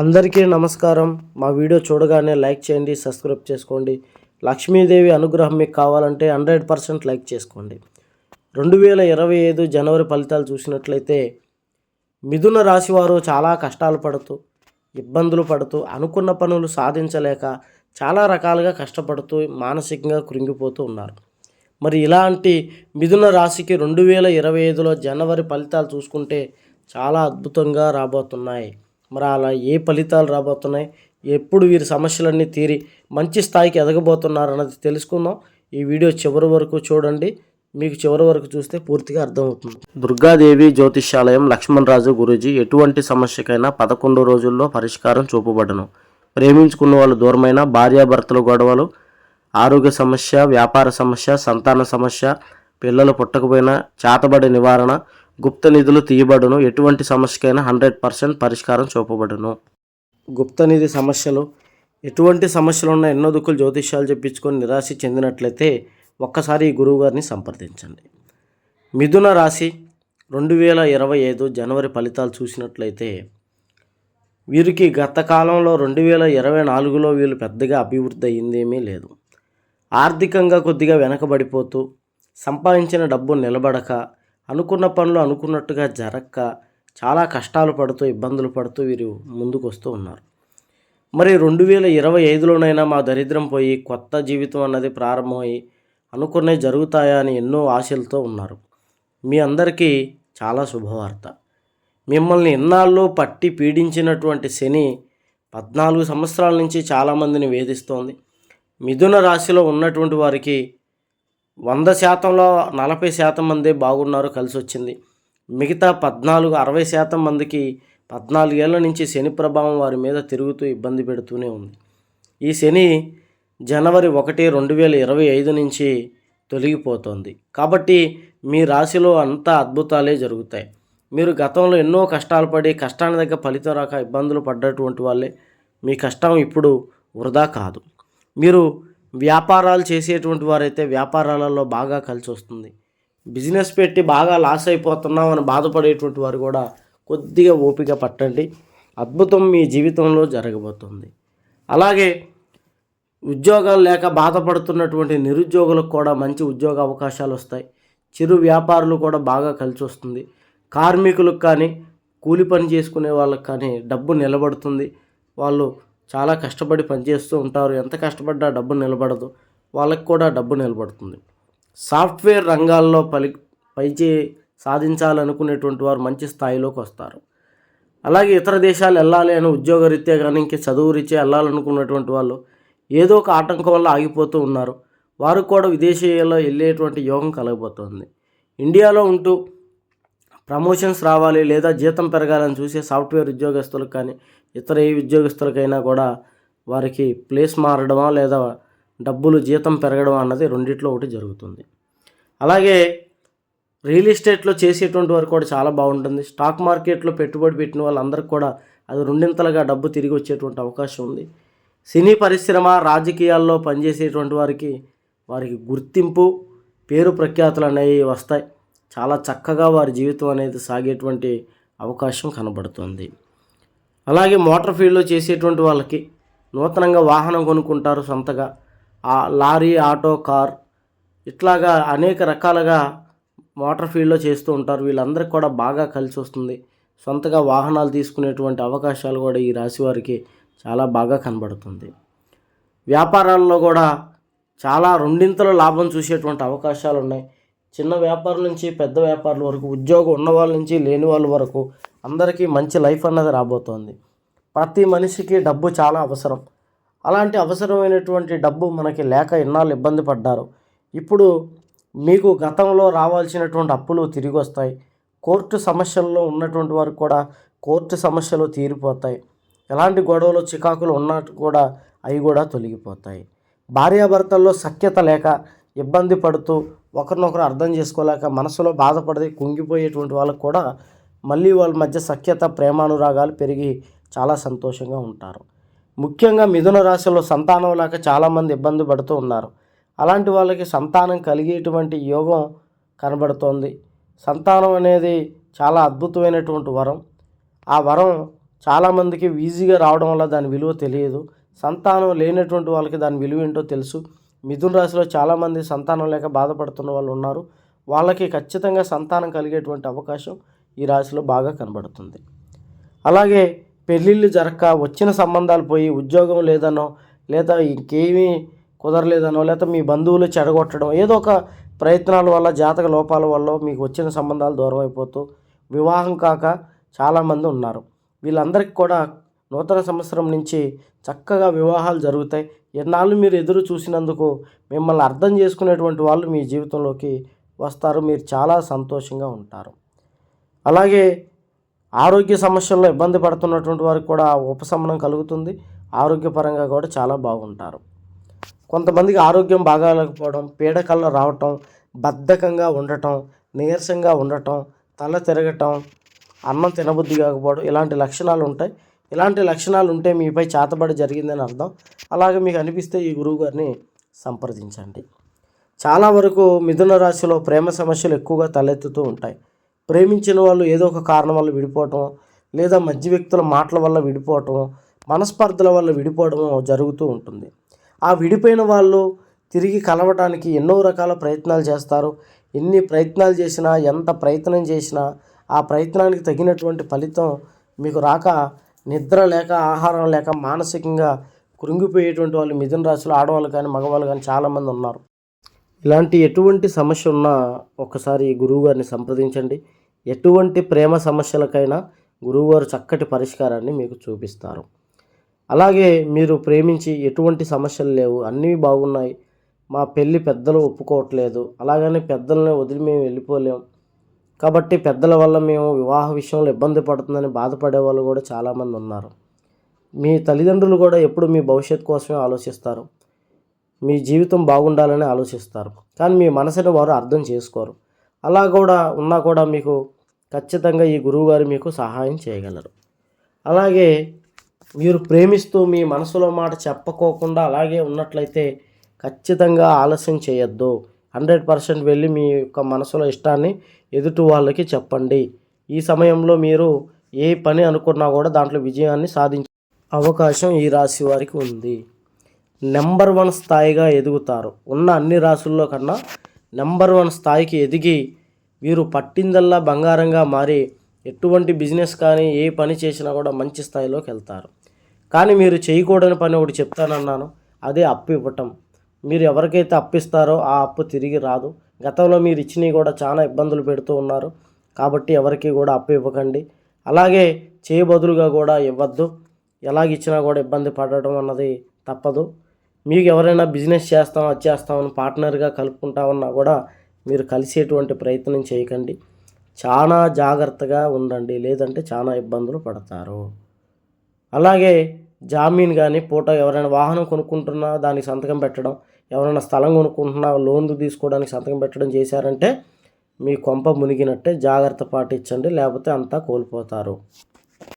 అందరికీ నమస్కారం. మా వీడియో చూడగానే లైక్ చేయండి సబ్స్క్రైబ్ చేసుకోండి. లక్ష్మీదేవి అనుగ్రహం మీకు కావాలంటే హండ్రెడ్ పర్సెంట్ లైక్ చేసుకోండి. రెండు వేల ఇరవై ఐదు జనవరి ఫలితాలు చూసినట్లయితే మిథున రాశి వారు చాలా కష్టాలు పడుతూ ఇబ్బందులు పడుతూ అనుకున్న పనులు సాధించలేక చాలా రకాలుగా కష్టపడుతూ మానసికంగా కృంగిపోతూ ఉన్నారు. మరి ఇలాంటి మిథున రాశికి రెండు వేల ఇరవై ఐదులో జనవరి ఫలితాలు చూసుకుంటే చాలా అద్భుతంగా రాబోతున్నాయి. మరి అలా ఏ ఫలితాలు రాబోతున్నాయి? ఎప్పుడు వీరి సమస్యలన్నీ తీరి మంచి స్థాయికి ఎదగబోతున్నారు అన్నది తెలుసుకుందాం. ఈ వీడియో చివరి వరకు చూడండి. మీకు చివరి వరకు చూస్తే పూర్తిగా అర్థమవుతుంది. దుర్గాదేవి జ్యోతిష్యాలయం లక్ష్మణరాజు గురూజీ ఎటువంటి సమస్యకైనా పదకొండు రోజుల్లో పరిష్కారం చూపబడను. ప్రేమించుకున్న వాళ్ళు దూరమైన భార్యాభర్తల గొడవలు ఆరోగ్య సమస్య వ్యాపార సమస్య సంతాన సమస్య పిల్లలు పుట్టకపోయినా చేతబడి నివారణ గుప్త నిధులు తీయబడును. ఎటువంటి సమస్యకైనా హండ్రెడ్ పర్సెంట్ పరిష్కారం చూపబడును. గుప్త నిధి సమస్యలు ఎటువంటి సమస్యలు ఉన్న ఎన్నో దుక్కులు జ్యోతిష్యాలు చెప్పించుకొని నిరాశ చెందినట్లయితే ఒక్కసారి ఈ గురువుగారిని సంప్రదించండి. మిథున రాశి రెండు వేల ఇరవై ఐదు జనవరి ఫలితాలు చూసినట్లయితే వీరికి గత కాలంలో రెండు వేల ఇరవై నాలుగులో వీళ్ళు పెద్దగా అభివృద్ధి అయ్యిందేమీ లేదు. ఆర్థికంగా కొద్దిగా వెనకబడిపోతూ సంపాదించిన డబ్బు నిలబడక అనుకున్న పనులు అనుకున్నట్టుగా జరక్క చాలా కష్టాలు పడుతూ ఇబ్బందులు పడుతూ వీరు ముందుకు వస్తూ ఉన్నారు. మరి రెండు వేల ఇరవై ఐదులోనైనా మా దరిద్రం పోయి కొత్త జీవితం అన్నది ప్రారంభమై అనుకునే జరుగుతాయా అని ఎన్నో ఆశలతో ఉన్నారు. మీ అందరికీ చాలా శుభవార్త. మిమ్మల్ని ఇన్నాళ్ళు పట్టి పీడించినటువంటి శని పద్నాలుగు సంవత్సరాల నుంచి చాలామందిని వేధిస్తోంది. మిథున రాశిలో ఉన్నటువంటి వారికి వంద శాతంలో నలభై శాతం మందే బాగున్నారు కలిసి వచ్చింది మిగతా పద్నాలుగు అరవై శాతం మందికి పద్నాలుగేళ్ళ నుంచి శని ప్రభావం వారి మీద తిరుగుతూ ఇబ్బంది పెడుతూనే ఉంది. ఈ శని జనవరి ఒకటి రెండు వేల ఇరవై ఐదు నుంచి తొలగిపోతోంది. కాబట్టి మీ రాశిలో అంతా అద్భుతాలే జరుగుతాయి. మీరు గతంలో ఎన్నో కష్టాలు పడి కష్టాన్ని దగ్గర ఫలితం రాక ఇబ్బందులు పడ్డటువంటి వాళ్ళే. మీ కష్టం ఇప్పుడు వృధా కాదు. మీరు వ్యాపారాలు చేసేటువంటి వారైతే వ్యాపారాలలో బాగా కలిసి వస్తుంది. బిజినెస్ పెట్టి బాగా లాస్ అయిపోతున్నాం అని బాధపడేటువంటి వారు కూడా కొద్దిగా ఓపిక పట్టండి. అద్భుతం మీ జీవితంలో జరగబోతుంది. అలాగే ఉద్యోగాలు లేక బాధపడుతున్నటువంటి నిరుద్యోగులకు కూడా మంచి ఉద్యోగ అవకాశాలు వస్తాయి. చిరు వ్యాపారులు కూడా బాగా కలిసి వస్తుంది. కార్మికులకు కానీ కూలి పని చేసుకునే వాళ్ళకి కానీ డబ్బు నిలబడుతుంది. వాళ్ళు చాలా కష్టపడి పనిచేస్తూ ఉంటారు. ఎంత కష్టపడ్డా డబ్బు నిలబడదు. వాళ్ళకి కూడా డబ్బు నిలబడుతుంది. సాఫ్ట్వేర్ రంగాల్లో పలి పైచే సాధించాలనుకునేటువంటి వారు మంచి స్థాయిలోకి వస్తారు. అలాగే ఇతర దేశాలు వెళ్ళాలి అని ఉద్యోగరీత్యా కానీ ఇంక చదువు రీత్యా వెళ్ళాలనుకున్నటువంటి వాళ్ళు ఏదో ఒక ఆటంకం వల్ల ఆగిపోతూ ఉన్నారు. వారు కూడా విదేశీయాల్లో వెళ్ళేటువంటి యోగం కలగబోతోంది. ఇండియాలో ఉంటూ ప్రమోషన్స్ రావాలి లేదా జీతం పెరగాలని చూసే సాఫ్ట్వేర్ ఉద్యోగస్తులకు కానీ ఇతర ఏ ఉద్యోగస్తులకైనా కూడా వారికి ప్లేస్ మారడమా లేదా డబ్బులు జీతం పెరగడం అన్నది రెండిట్లో ఒకటి జరుగుతుంది. అలాగే రియల్ ఎస్టేట్లో చేసేటువంటి వారు కూడా చాలా బాగుంటుంది. స్టాక్ మార్కెట్లో పెట్టుబడి పెట్టిన వాళ్ళందరికీ కూడా అది రెండింతలుగా డబ్బు తిరిగి వచ్చేటువంటి అవకాశం ఉంది. సినీ పరిశ్రమ రాజకీయాల్లో పనిచేసేటువంటి వారికి వారికి గుర్తింపు పేరు ప్రఖ్యాతులు అనేవి వస్తాయి. చాలా చక్కగా వారి జీవితం అనేది సాగేటువంటి అవకాశం కనబడుతుంది. అలాగే మోటార్ ఫీల్డ్లో చేసేటువంటి వాళ్ళకి నూతనంగా వాహనం కొనుక్కుంటారు సొంతగా. ఆ లారీ ఆటో కార్ ఇట్లాగా అనేక రకాలుగా మోటార్ ఫీల్డ్లో చేస్తూ ఉంటారు. వీళ్ళందరికీ కూడా బాగా కలిసి వస్తుంది. సొంతగా వాహనాలు తీసుకునేటువంటి అవకాశాలు కూడా ఈ రాశి వారికి చాలా బాగా కనబడుతుంది. వ్యాపారాల్లో కూడా చాలా రెండింతల లాభం చూసేటువంటి అవకాశాలు ఉన్నాయి చిన్న వ్యాపారం నుంచి పెద్ద వ్యాపారుల వరకు ఉద్యోగం ఉన్న వాళ్ళ నుంచి లేని వాళ్ళ వరకు అందరికీ మంచి లైఫ్ అన్నది రాబోతోంది. ప్రతి మనిషికి డబ్బు చాలా అవసరం. అలాంటి అవసరమైనటువంటి డబ్బు మనకి లేక ఎన్నాళ్ళు ఇబ్బంది పడ్డారు? ఇప్పుడు మీకు గతంలో రావాల్సినటువంటి అప్పులు తిరిగి వస్తాయి. కోర్టు సమస్యల్లో ఉన్నటువంటి వారు కూడా కోర్టు సమస్యలు తీరిపోతాయి. ఎలాంటి గొడవలు చికాకులు ఉన్నట్టు కూడా అవి కూడా తొలగిపోతాయి. భార్యాభర్తల్లో సఖ్యత లేక ఇబ్బంది పడుతూ ఒకరినొకరు అర్థం చేసుకోలేక మనసులో బాధపడి కుంగిపోయేటువంటి వాళ్ళకు కూడా మళ్ళీ వాళ్ళ మధ్య సఖ్యత ప్రేమానురాగాలు పెరిగి చాలా సంతోషంగా ఉంటారు. ముఖ్యంగా మిథున రాశిలో సంతానం లేక చాలామంది ఇబ్బంది పడుతూ ఉన్నారు. అలాంటి వాళ్ళకి సంతానం కలిగేటువంటి యోగం కనబడుతోంది. సంతానం అనేది చాలా అద్భుతమైనటువంటి వరం. ఆ వరం చాలామందికి ఈజీగా రావడం వల్ల దాని విలువ తెలియదు. సంతానం లేనటువంటి వాళ్ళకి దాని విలువ ఏంటో తెలుసు. మిథున రాశిలో చాలామంది సంతానం లేక బాధపడుతున్న వాళ్ళు ఉన్నారు. వాళ్ళకి ఖచ్చితంగా సంతానం కలిగేటువంటి అవకాశం ఈ రాశిలో బాగా కనబడుతుంది. అలాగే పెళ్ళిళ్ళు జరగక వచ్చిన సంబంధాలు పోయి ఉద్యోగం లేదనో లేదా ఇంకేమీ కుదరలేదనో లేదా మీ బంధువులు చెడగొట్టడం ఏదో ఒక ప్రయత్నాల వల్ల జాతక లోపాల వల్ల మీకు వచ్చిన సంబంధాలు దూరం అయిపోతూ వివాహం కాక చాలామంది ఉన్నారు. వీళ్ళందరికీ కూడా నూతన సంవత్సరం నుంచి చక్కగా వివాహాలు జరుగుతాయి. ఎన్నాళ్ళు మీరు ఎదురు చూసినందుకు మిమ్మల్ని అర్థం చేసుకునేటువంటి వాళ్ళు మీ జీవితంలోకి వస్తారు. మీరు చాలా సంతోషంగా ఉంటారు. అలాగే ఆరోగ్య సమస్యల్లో ఇబ్బంది పడుతున్నటువంటి వారికి కూడా ఉపశమనం కలుగుతుంది. ఆరోగ్యపరంగా కూడా చాలా బాగుంటారు. కొంతమందికి ఆరోగ్యం బాగాలేకపోవడం పీడకల్లో రావటం బద్ధకంగా ఉండటం నీరసంగా ఉండటం తల తిరగటం అన్నం తినబుద్ధి కాకపోవడం ఇలాంటి లక్షణాలు ఉంటాయి. ఇలాంటి లక్షణాలు ఉంటే మీపై చేతబడి జరిగిందని అర్థం. అలాగే మీకు అనిపిస్తే ఈ గురువు గారిని సంప్రదించండి. చాలా వరకు మిథున రాశిలో ప్రేమ సమస్యలు ఎక్కువగా తలెత్తుతూ ఉంటాయి. ప్రేమించిన వాళ్ళు ఏదో ఒక కారణం వల్ల విడిపోవటం లేదా మధ్య వ్యక్తుల మాటల వల్ల విడిపోవటం మనస్పర్ధల వల్ల విడిపోవడం జరుగుతూ ఉంటుంది. ఆ విడిపోయిన వాళ్ళు తిరిగి కలవటానికి ఎన్నో రకాల ప్రయత్నాలు చేస్తారు. ఎన్ని ప్రయత్నాలు చేసినా ఎంత ప్రయత్నం చేసినా ఆ ప్రయత్నానికి తగినటువంటి ఫలితం మీకు రాక నిద్ర లేక ఆహారం లేక మానసికంగా కృంగిపోయేటువంటి వాళ్ళు మిథున రాశిలో ఆడవాళ్ళు కానీ మగవాళ్ళు కానీ చాలామంది ఉన్నారు. ఇలాంటి ఎటువంటి సమస్య ఉన్నా ఒకసారి గురువుగారిని సంప్రదించండి. ఎటువంటి ప్రేమ సమస్యలకైనా గురువుగారు చక్కటి పరిష్కారాన్ని మీకు చూపిస్తారు. అలాగే మీరు ప్రేమించి ఎటువంటి సమస్యలు లేవు అన్నీ బాగున్నాయి. మా పెళ్ళి పెద్దలు ఒప్పుకోవట్లేదు. అలాగని పెద్దల్ని వదిలి మేము వెళ్ళిపోలేం. కాబట్టి పెద్దల వల్ల మేము వివాహ విషయంలో ఇబ్బంది పడుతుందని బాధపడే వాళ్ళు కూడా చాలామంది ఉన్నారు. మీ తల్లిదండ్రులు కూడా ఎప్పుడు మీ భవిష్యత్ కోసమే ఆలోచిస్తారు. మీ జీవితం బాగుండాలని ఆలోచిస్తారు. కానీ మీ మనసుని వారు అర్థం చేసుకోరు. అలా కూడా ఉన్నా కూడా మీకు ఖచ్చితంగా ఈ గురువుగారు మీకు సహాయం చేయగలరు. అలాగే మీరు ప్రేమిస్తూ మీ మనసులో మాట చెప్పుకోకుండా అలాగే ఉన్నట్లయితే ఖచ్చితంగా ఆలస్యం చేయొద్దు. హండ్రెడ్ పర్సెంట్ వెళ్ళి మీ యొక్క మనసులో ఇష్టాన్ని ఎదుటి వాళ్ళకి చెప్పండి. ఈ సమయంలో మీరు ఏ పని అనుకున్నా కూడా దాంట్లో విజయాన్ని సాధించ అవకాశం ఈ రాశి వారికి ఉంది. నెంబర్ వన్ స్థాయిగా ఎదుగుతారు. ఉన్న అన్ని రాసుల్లో కన్నా నెంబర్ వన్ స్థాయికి ఎదిగి వీరు పట్టిందల్లా బంగారంగా మారి ఎటువంటి బిజినెస్ కానీ ఏ పని చేసినా కూడా మంచి స్థాయిలోకి వెళ్తారు. కానీ మీరు చేయకూడని పని ఒకటి చెప్తానన్నాను. అదే అప్పు ఇవ్వటం. మీరు ఎవరికైతే అప్పిస్తారో ఆ అప్పు తిరిగి రాదు. గతంలో మీరు ఇచ్చినవి కూడా చాలా ఇబ్బందులు పెడుతూ ఉన్నారు. కాబట్టి ఎవరికి కూడా అప్పు ఇవ్వకండి. అలాగే చేయబదులుగా కూడా ఇవ్వద్దు. ఎలాగిచ్చినా కూడా ఇబ్బంది పడటం అన్నది తప్పదు. మీకు ఎవరైనా బిజినెస్ చేస్తాం అది చేస్తామని పార్ట్నర్గా కలుపుకుంటామన్నా కూడా మీరు కలిసేటువంటి ప్రయత్నం చేయకండి. చాలా జాగ్రత్తగా ఉండండి. లేదంటే చాలా ఇబ్బందులు పడతారు. అలాగే జామీన్ కానీ పూట ఎవరైనా వాహనం కొనుక్కుంటున్నా దానికి సంతకం పెట్టడం ఎవరైనా స్థలం కొనుక్కుంటున్నా లోన్ తీసుకోవడానికి సంతకం పెట్టడం చేశారంటే మీ కొంప మునిగినట్టే జాగ్రత్త పాటించండి. లేకపోతే అంతా కోల్పోతారు.